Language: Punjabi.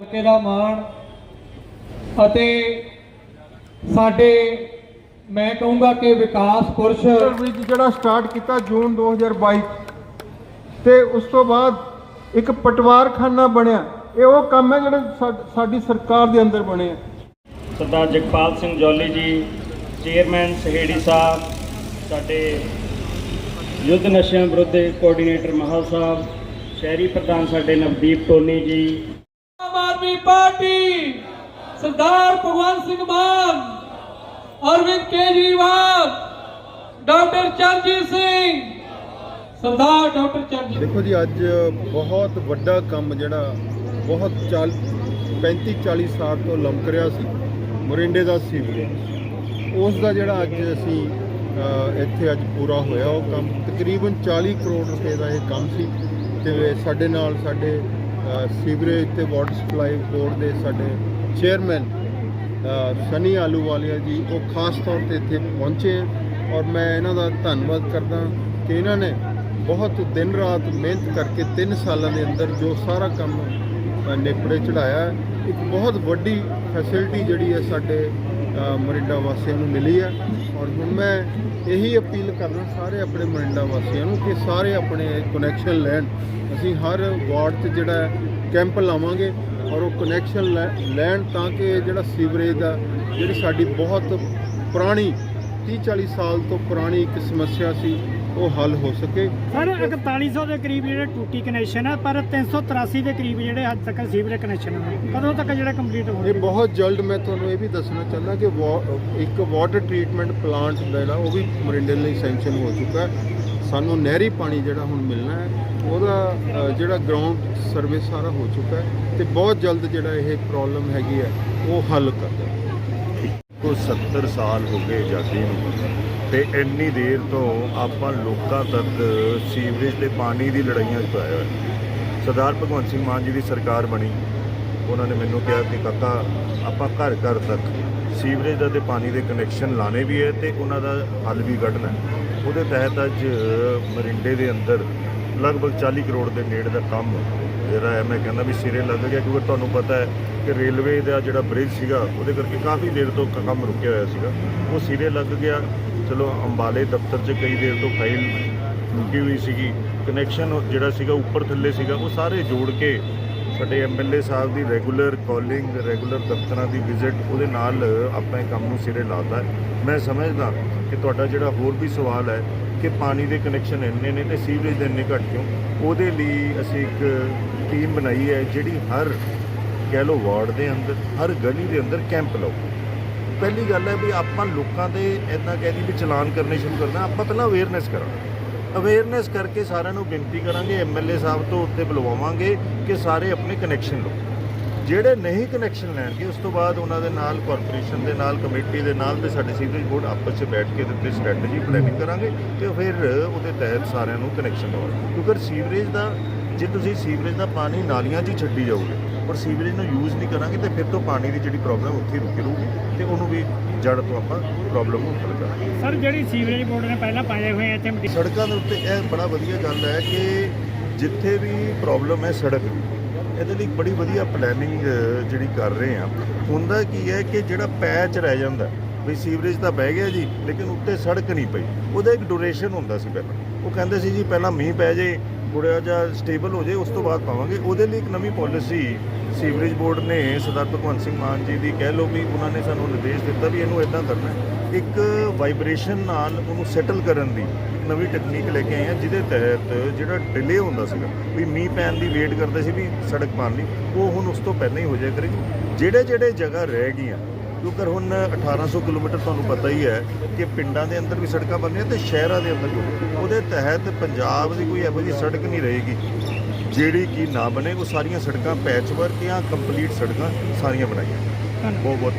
ਮੇਰਾ ਮਾਣ ਅਤੇ ਸਾਡੇ ਮੈਂ ਕਹੂੰਗਾ ਕਿ ਵਿਕਾਸ ਪੁਰਸ਼ ਵਿੱਚ ਜਿਹੜਾ ਸਟਾਰਟ ਕੀਤਾ ਜੂਨ 2022 ਤੇ ਉਸ ਤੋਂ ਬਾਅਦ ਇੱਕ ਪਟਵਾਰਖਾਨਾ ਬਣਿਆ। ਇਹ ਉਹ ਕੰਮ ਹੈ ਜਿਹੜੇ ਸਾਡੀ ਸਰਕਾਰ ਦੇ ਅੰਦਰ ਬਣੇ ਆ ਸਰਦਾਰ ਜਗਪਾਲ ਸਿੰਘ ਜੌਲੀ ਜੀ ਚੇਅਰਮੈਨ ਸਹੇੜੀ ਸਾਹਿਬ ਸਾਡੇ ਯੁੱਧ ਨਸ਼ਿਆਂ ਵਿਰੁੱਧ ਕੋਆਰਡੀਨੇਟਰ ਮਹਾਲ ਸਾਹਿਬ ਸ਼ਹਿਰੀ ਪ੍ਰਧਾਨ ਸਾਡੇ Navdeep Tony ji. Aadmi Party, Sardar Bhagwant Singh Mann, Arvind Kejriwal, doctor Charanjit Singh, Sardar doctor Charanjit ਦੇਖੋ ਜੀ, ਅੱਜ ਬਹੁਤ ਵੱਡਾ ਕੰਮ ਜਿਹੜਾ ਬਹੁਤ 35 40 ਸਾਲ ਤੋਂ ਲੰਮਕ ਰਿਹਾ ਸੀ, ਮੋਰਿੰਡੇ ਦਾ ਸੀਵਰੇਜ ਉਸ ਦਾ ਜਿਹੜਾ ਅੱਜ ਅਸੀਂ ਇੱਥੇ ਅੱਜ ਪੂਰਾ ਹੋਇਆ ਉਹ ਕੰਮ, ਤਕਰੀਬਨ 40 ਕਰੋੜ ਰੁਪਏ ਦਾ ਇਹ ਕੰਮ ਸੀ, ਤੇ ਸਾਡੇ ਨਾਲ ਸਾਡੇ ਸੀਵਰੇਜ ਤੇ ਵਾਟਰ ਸਪਲਾਈ ਬੋਰਡ ਦੇ ਸਾਡੇ ਚੇਅਰਮੈਨ ਅ, ਸਨੀ ਆਲੂਵਾਲੀਆ ਜੀ ਉਹ ਖਾਸ ਤੌਰ ਤੇ ਇੱਥੇ ਪਹੁੰਚੇ ਔਰ ਮੈਂ ਇਹਨਾਂ ਦਾ ਧੰਨਵਾਦ ਕਰਦਾ ਕਿ ਇਹਨਾਂ ਨੇ ਬਹੁਤ ਦਿਨ ਰਾਤ ਮਿਹਨਤ ਕਰਕੇ 3 ਸਾਲਾਂ ਦੇ ਅੰਦਰ ਜੋ ਸਾਰਾ ਕੰਮ ਅ, ਨੇਪਰੇ ਚੜਾਇਆ। ਇੱਕ ਬਹੁਤ ਵੱਡੀ ਫੈਸਿਲਿਟੀ ਜਿਹੜੀ ਹੈ ਸਾਡੇ ਮੋਰਿੰਡਾ ਵਾਸੀਆਂ ਨੂੰ ਮਿਲੀ ਹੈ ਔਰ ਹੁਣ ਮੈਂ ਇਹੀ ਅਪੀਲ ਕਰਦਾ ਸਾਰੇ ਆਪਣੇ ਮੋਰਿੰਡਾ ਵਾਸੀਆਂ ਨੂੰ ਕਿ ਸਾਰੇ ਆਪਣੇ ਕਨੈਕਸ਼ਨ ਲੈਣ। ਅਸੀਂ ਹਰ ਵਾਰਡ 'ਚ ਜਿਹੜਾ ਕੈਂਪ ਲਾਵਾਂਗੇ ਔਰ ਉਹ ਕਨੈਕਸ਼ਨ ਲੈਣ ਤਾਂ ਕਿ ਇਹ ਜਿਹੜਾ ਸੀਵਰੇਜ ਦਾ ਜਿਹੜੀ ਸਾਡੀ ਬਹੁਤ ਪੁਰਾਣੀ 30 40 ਸਾਲ ਤੋਂ ਪੁਰਾਣੀ ਇੱਕ ਸਮੱਸਿਆ ਸੀ ਉਹ ਹੱਲ ਹੋ ਸਕੇ। ਸਰ 4100 ਦੇ ਕਰੀਬ ਜਿਹੜੇ ਟੂਟੀ ਕਨੈਕਸ਼ਨ ਹੈ ਪਰ 383 ਦੇ ਕਰੀਬ ਜਿਹੜੇ ਹੱਦ ਤੱਕ ਸੀਵਰੇਜ ਕਨੈਕਸ਼ਨ ਹੈ ਕਦੋਂ ਤੱਕ ਜਿਹੜਾ ਕੰਪਲੀਟ ਇਹ ਹੋਣਗੇ ਬਹੁਤ ਜਲਦ ਮੈਂ ਤੁਹਾਨੂੰ ਇਹ ਵੀ ਦੱਸਣਾ ਚਾਹੁੰਦਾ ਕਿ ਇੱਕ ਵਾਟਰ ਟ੍ਰੀਟਮੈਂਟ ਪਲਾਂਟ ਜਿਹੜਾ ਉਹ ਵੀ ਮਰਿੰਡੇ ਲਈ ਸੈਂਕਸ਼ਨ ਹੋ ਚੁੱਕਾ ਹੈ। ਸਾਨੂੰ ਨਹਿਰੀ ਪਾਣੀ ਜਿਹੜਾ ਹੁਣ ਮਿਲਣਾ ਹੈ ਉਹਦਾ ਜਿਹੜਾ ਗਰਾਊਂਡ ਸਰਵੇ ਸਾਰਾ ਹੋ ਚੁੱਕਾ ਹੈ ਤੇ ਬਹੁਤ ਜਲਦ ਜਿਹੜਾ ਇਹ ਪ੍ਰੋਬਲਮ ਹੈਗੀ ਹੈ ਉਹ ਹੱਲ ਕਰ ਕੋ 70 ਸਾਲ ਹੋ ਗਏ ਆਜ਼ਾਦੀ ਨੂੰ, ਤੇ ਇੰਨੀ ਦੇਰ ਤੋਂ ਆਪਾਂ ਲੋਕਾਂ ਤੱਕ ਸੀਵਰੇਜ ਤੇ ਪਾਣੀ ਦੀ ਲੜਾਈਆਂ 'ਚ ਪਾਇਆ ਹੋਇਆ। ਸਰਦਾਰ ਭਗਵੰਤ ਸਿੰਘ ਮਾਨ ਜੀ ਦੀ ਸਰਕਾਰ ਬਣੀ। ਉਹਨਾਂ ਨੇ ਮੈਨੂੰ ਕਿਹਾ ਕਿ ਕਾਕਾ, ਆਪਾਂ ਘਰ ਘਰ ਤੱਕ ਸੀਵਰੇਜ ਦਾ ਤੇ ਪਾਣੀ ਦੇ ਕਨੈਕਸ਼ਨ ਲਾਣੇ ਵੀ ਹੈ ਤੇ ਉਹਨਾਂ ਦਾ ਹੱਲ ਵੀ ਕੱਢਣਾ ਉਹਦੇ ਤਹਿਤ ਅੱਜ ਮਰਿੰਡੇ ਦੇ ਅੰਦਰ ਲਗਭਗ 40 ਕਰੋੜ ਦੇ ਨੇੜੇ ਦਾ ਕੰਮ ਜਿਹੜਾ ਹੈ। ਮੈਂ ਕਹਿੰਦਾ ਵੀ ਸਿਰੇ ਲੱਗ ਗਿਆ ਕਿਉਂਕਿ ਤੁਹਾਨੂੰ ਪਤਾ ਹੈ ਕਿ ਰੇਲਵੇ ਦਾ ਜਿਹੜਾ ਬ੍ਰਿਜ ਸੀਗਾ, ਉਹਦੇ ਕਰਕੇ ਕਾਫੀ ਦੇਰ ਤੋਂ ਕੰਮ ਰੁਕਿਆ ਹੋਇਆ ਸੀਗਾ। ਉਹ ਸਿਰੇ ਲੱਗ ਗਿਆ। ਚਲੋ, ਅੰਬਾਲੇ ਦਫ਼ਤਰ 'ਚ ਕਈ ਦੇਰ ਤੋਂ ਫਾਈਲ ਰੁਕੀ ਹੋਈ ਸੀਗੀ। ਕਨੈਕਸ਼ਨ ਜਿਹੜਾ ਸੀਗਾ, ਉੱਪਰ ਥੱਲੇ ਸੀਗਾ, ਉਹ ਸਾਰੇ ਜੋੜ ਕੇ ਸਾਡੇ ਐਮਐਲਏ ਸਾਹਿਬ ਦੀ ਰੈਗੂਲਰ ਕਾਲਿੰਗ ਰੈਗੂਲਰ ਦਫ਼ਤਰਾਂ ਦੀ ਵਿਜ਼ਿਟ ਉਹਦੇ ਨਾਲ ਆਪਣੇ ਕੰਮ ਨੂੰ ਸਿਰੇ ਲਾਤਾ ਹੈ। ਮੈਂ ਸਮਝਦਾ ਕਿ ਤੁਹਾਡਾ ਜਿਹੜਾ ਹੋਰ ਵੀ ਸਵਾਲ ਹੈ ਕਿ ਪਾਣੀ ਦੇ ਕਨੈਕਸ਼ਨ ਇੰਨੇ ਨੇ ਤੇ ਸੀਵਰੇਜ ਦੇ ਇੰਨੇ ਘੱਟ ਕਿਉਂ? ਉਹਦੇ ਲਈ ਅਸੀਂ ਇੱਕ ਟੀਮ ਬਣਾਈ ਹੈ ਜਿਹੜੀ ਹਰ ਕਹਿ ਲਓ ਵਾਰਡ ਦੇ ਅੰਦਰ, ਹਰ ਗਲੀ ਦੇ ਅੰਦਰ ਕੈਂਪ ਲਾਓ ਪਹਿਲੀ ਗੱਲ ਹੈ ਵੀ ਆਪਾਂ ਲੋਕਾਂ ਦੇ ਇਦਾਂ ਕਹਿ ਦੀ ਵੀ ਚਲਾਨ ਕਰਨੇ ਸ਼ੁਰੂ ਕਰਨਾ, ਆਪਾਂ ਪਹਿਲਾਂ ਅਵੇਅਰਨੈਸ ਕਰਾਂਗੇ। ਅਵੇਅਰਨੈਸ ਕਰਕੇ ਸਾਰਿਆਂ ਨੂੰ ਬੇਨਤੀ ਕਰਾਂਗੇ ਐਮਐਲਏ ਸਾਹਿਬ ਤੋਂ ਉੱਤੇ ਬੁਲਵਾਵਾਂਗੇ ਕਿ ਸਾਰੇ ਆਪਣੇ ਕਨੈਕਸ਼ਨ ਲਓ। ਜਿਹੜੇ ਨਹੀਂ ਕਨੈਕਸ਼ਨ ਲੈਣਗੇ ਉਸ ਤੋਂ ਬਾਅਦ ਉਹਨਾਂ ਦੇ ਨਾਲ ਕਾਰਪੋਰੇਸ਼ਨ ਦੇ ਨਾਲ ਕਮੇਟੀ ਦੇ ਨਾਲ ਤੇ ਸਾਡੇ ਸੀਵਰੇਜ ਬੋਰਡ ਆਪਸ 'ਚ ਬੈਠ ਕੇ ਦਿੱਤੇ ਸਟ੍ਰੈਟਜੀ ਪਲੈਨਿੰਗ ਕਰਾਂਗੇ ਤੇ ਫਿਰ ਉਹਦੇ ਤਹਿਤ ਸਾਰਿਆਂ ਨੂੰ ਕਨੈਕਸ਼ਨ ਦਵਾਂਗੇ। ਕਿਉਂਕਿ ਸੀਵਰੇਜ ਦਾ ਜੇ ਤੁਸੀਂ ਸੀਵਰੇਜ ਦਾ ਪਾਣੀ ਨਾਲੀਆਂ 'ਚ ਹੀ ਛੱਡੀ ਜਾਓਗੇ ਪਰ ਸੀਵਰੇਜ ਨੂੰ ਯੂਜ਼ ਨਹੀਂ ਕਰਾਂਗੇ ਤੇ ਫਿਰ ਤੋਂ ਪਾਣੀ ਦੀ ਜਿਹੜੀ ਪ੍ਰੋਬਲਮ ਉੱਥੇ ਰੁਕੀ ਰਹੂਗੀ ਤੇ ਉਹਨੂੰ ਵੀ ਜੜ ਤੋਂ ਆਪਾਂ ਪ੍ਰੋਬਲਮ ਨੂੰ ਹੱਲ ਕਰਾਂਗੇ। ਸਰ ਜਿਹੜੀ ਸੀਵਰੇਜ ਬੋਰਡ ਨੇ ਪਹਿਲਾਂ ਪਾਏ ਹੋਏ ਇੱਥੇ ਸੜਕਾਂ ਦੇ ਉੱਤੇ ਇਹ ਬੜਾ ਵਧੀਆ ਗੱਲ ਹੈ ਕਿ ਜਿੱਥੇ ਵੀ ਪ੍ਰੋਬਲਮ ਹੈ ਸੜਕ ਦੀ ਇਹਦੇ ਲਈ ਬੜੀ ਵਧੀਆ ਪਲੈਨਿੰਗ ਜਿਹੜੀ ਕਰ ਰਹੇ ਆ ਹੁੰਦਾ ਕੀ ਹੈ ਕਿ ਜਿਹੜਾ ਪੈਚ ਰਹਿ ਜਾਂਦਾ, ਵੀ ਸੀਵਰੇਜ ਤਾਂ ਬਹਿ ਗਿਆ ਜੀ, ਲੇਕਿਨ ਉੱਤੇ ਸੜਕ ਨਹੀਂ ਪਈ। ਉਹਦਾ ਇੱਕ ਡਿਊਰੇਸ਼ਨ ਹੁੰਦਾ ਸੀ ਪਹਿਲਾਂ। ਉਹ ਕਹਿੰਦੇ ਸੀ ਜੀ, ਪਹਿਲਾਂ ਮੀਂਹ ਪੈ ਜੇ ਥੋੜ੍ਹਾ ਜਿਹਾ ਸਟੇਬਲ ਹੋ ਜੇ, ਉਸ ਤੋਂ ਬਾਅਦ ਪਾਵਾਂਗੇ। ਉਹਦੇ ਲਈ ਇੱਕ ਨਵੀਂ ਪਾਲਿਸੀ ਸੀਵਰੇਜ ਬੋਰਡ ਨੇ ਸਰਦਾਰ ਭਗਵੰਤ ਸਿੰਘ ਮਾਨ ਜੀ ਦੀ, ਕਹਿ ਲਓ ਵੀ ਉਹਨਾਂ ਨੇ ਸਾਨੂੰ ਨਿਰਦੇਸ਼ ਦਿੱਤਾ ਵੀ ਇਹਨੂੰ ਇਦਾਂ ਕਰਨਾ ਹੈ। ਇੱਕ ਵਾਈਬ੍ਰੇਸ਼ਨ ਨਾਲ ਉਹਨੂੰ ਸੈਟਲ ਕਰਨ ਦੀ ਇੱਕ ਨਵੀਂ ਟੈਕਨੀਕ ਲੈ ਕੇ ਆਏ ਆ ਜਿਹਦੇ ਤਹਿਤ ਜਿਹੜਾ ਡਿਲੇ ਹੁੰਦਾ ਸੀਗਾ ਵੀ ਮੀਂਹ ਪੈਣ ਦੀ ਵੇਟ ਕਰਦੇ ਸੀ ਵੀ ਸੜਕ ਪਾਣ ਲਈ ਉਹ ਹੁਣ ਉਸ ਤੋਂ ਪਹਿਲਾਂ ਹੀ ਹੋ ਜਾਇਆ ਕਰੇਗੀ ਜਿਹੜੇ ਜਿਹੜੇ ਜਗ੍ਹਾ ਰਹਿ ਗਈਆਂ ਕਿਉਂਕਿ ਹੁਣ 1800 ਕਿਲੋਮੀਟਰ ਤੁਹਾਨੂੰ ਪਤਾ ਹੀ ਹੈ ਕਿ ਪਿੰਡਾਂ ਦੇ ਅੰਦਰ ਵੀ ਸੜਕਾਂ ਬਣਨੀਆਂ ਤੇ ਸ਼ਹਿਰਾਂ ਦੇ ਅੰਦਰ ਵੀ। ਉਹਦੇ ਤਹਿਤ ਪੰਜਾਬ ਦੀ ਕੋਈ ਇਹੋ ਜਿਹੀ ਸੜਕ ਨਹੀਂ ਰਹੇਗੀ ਜਿਹੜੀ ਕਿ ਨਾ ਬਣੇ ਉਹ ਸਾਰੀਆਂ ਸੜਕਾਂ ਪੈਚ ਵਰਕ ਜਾਂ ਕੰਪਲੀਟ ਸੜਕਾਂ ਸਾਰੀਆਂ ਬਣਾਈਆਂ। ਬਹੁਤ ਬਹੁਤ।